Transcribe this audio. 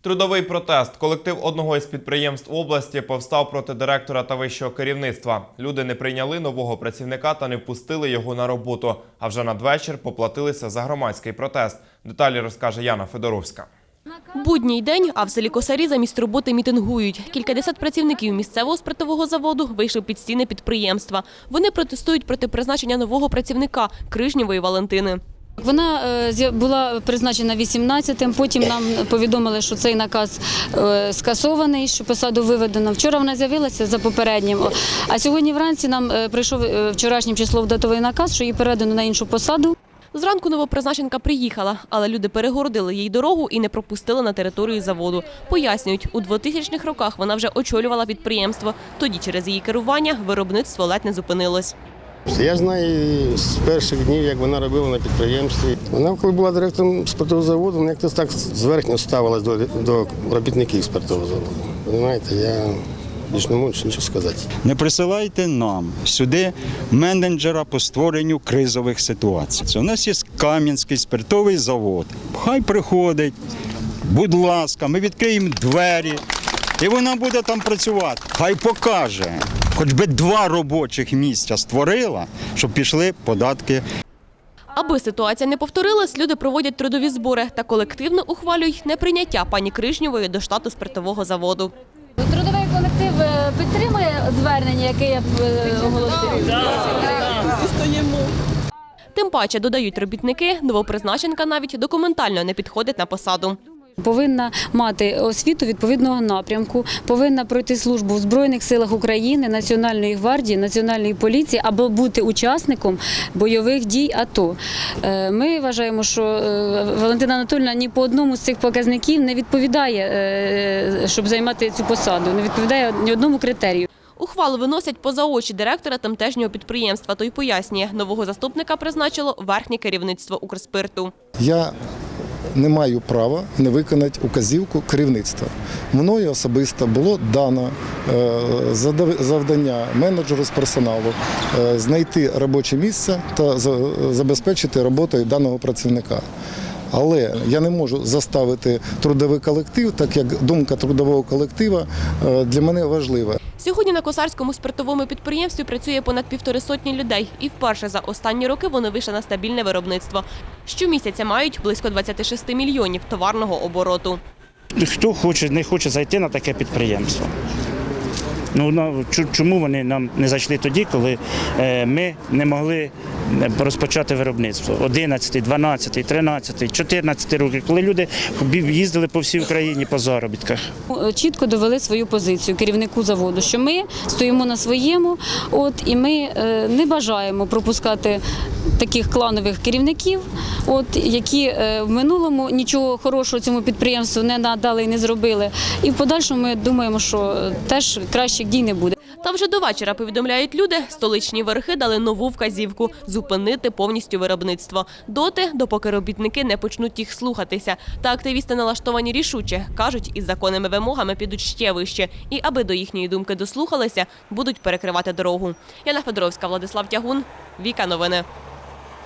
Трудовий протест. Колектив одного із підприємств області повстав проти директора та вищого керівництва. Люди не прийняли нового працівника та не впустили його на роботу. А вже надвечір поплатилися за громадський протест. Деталі розкаже Яна Федоровська. Будній день, а в селі Косарі замість роботи мітингують. Кількадесят працівників місцевого спиртового заводу вийшли під стіни підприємства. Вони протестують проти призначення нового працівника Крижнєвої Валентини. Вона е, була призначена 18-м, потім нам повідомили, що цей наказ е, скасований, що посаду виведено. Вчора вона з'явилася за попереднім, а сьогодні вранці нам е, прийшов вчорашнім числом датовий наказ, що її передано на іншу посаду. Зранку новопризначенка приїхала, але люди перегородили їй дорогу і не пропустили на територію заводу. Пояснюють, у 2000-х роках вона вже очолювала підприємство. Тоді через її керування виробництво ледь не зупинилось. Я знаю з перших днів, як вона робила на підприємстві. Вона, коли була директором спиртового заводу, вона якось так зверхньо ставилась до, до робітників спиртового заводу. Розумієте, я більш не можу нічого сказати. Не присилайте нам сюди менеджера по створенню кризових ситуацій. У нас є Кам'янський спиртовий завод. Хай приходить, будь ласка, ми відкриємо двері, і вона буде там працювати. Хай покаже. Хоч би два робочих місця створила, щоб пішли податки Аби ситуація не повторилась, люди проводять трудові збори та колективно ухвалюють неприйняття пані Крижнєвої до штату спиртового заводу. Трудовий колектив е, підтримує звернення, яке я оголосив. Тим паче, додають робітники, новопризначенка навіть документально не підходить на посаду. Повинна мати освіту відповідного напрямку, повинна пройти службу в Збройних силах України, Національної гвардії, Національної поліції або бути учасником бойових дій АТО. Е, Ми вважаємо, що е, Валентина Анатольовна ні по одному з цих показників не відповідає, е, щоб займати цю посаду, не відповідає ні одному критерію. Ухвалу виносять поза очі директора тамтешнього підприємства. Той пояснює, нового заступника призначило верхнє керівництво Укрспирту. я не маю права не виконати указівку керівництва. Мною особисто було дано е, завдання менеджеру з персоналу е, знайти робоче місце та забезпечити роботою даного працівника. Але я не можу заставити трудовий колектив, так як думка трудового колектива е, для мене важлива. Сьогодні на косарському спиртовому підприємстві працює понад півтори сотні людей, і вперше за останні роки вони вийшли на стабільне виробництво. Щомісяця мають близько 26 мільйонів товарного обороту. Хто хоче, не хоче зайти на таке підприємство? Ну, чому вони нам не зайшли тоді, коли е, ми не могли розпочати виробництво? 11, 12, 13, 14 роки, коли люди їздили по всій Україні по заробітках. Чітко довели свою позицію керівнику заводу, що ми стоїмо на своєму, от і ми е, не бажаємо пропускати таких кланових керівників, от які е, в минулому нічого хорошого цьому підприємству не надали і не зробили. І в подальшому ми думаємо, що е, теж кращих дій не буде. Та вже до вечора повідомляють люди, столичні верхи дали нову вказівку зупинити повністю виробництво. Доти, допоки робітники не почнуть їх слухатися. Та активісти налаштовані рішуче кажуть, із законними вимогами підуть ще вище. І аби до їхньої думки дослухалися, будуть перекривати дорогу. Яна Федоровська, Владислав Тягун, Віка Новини.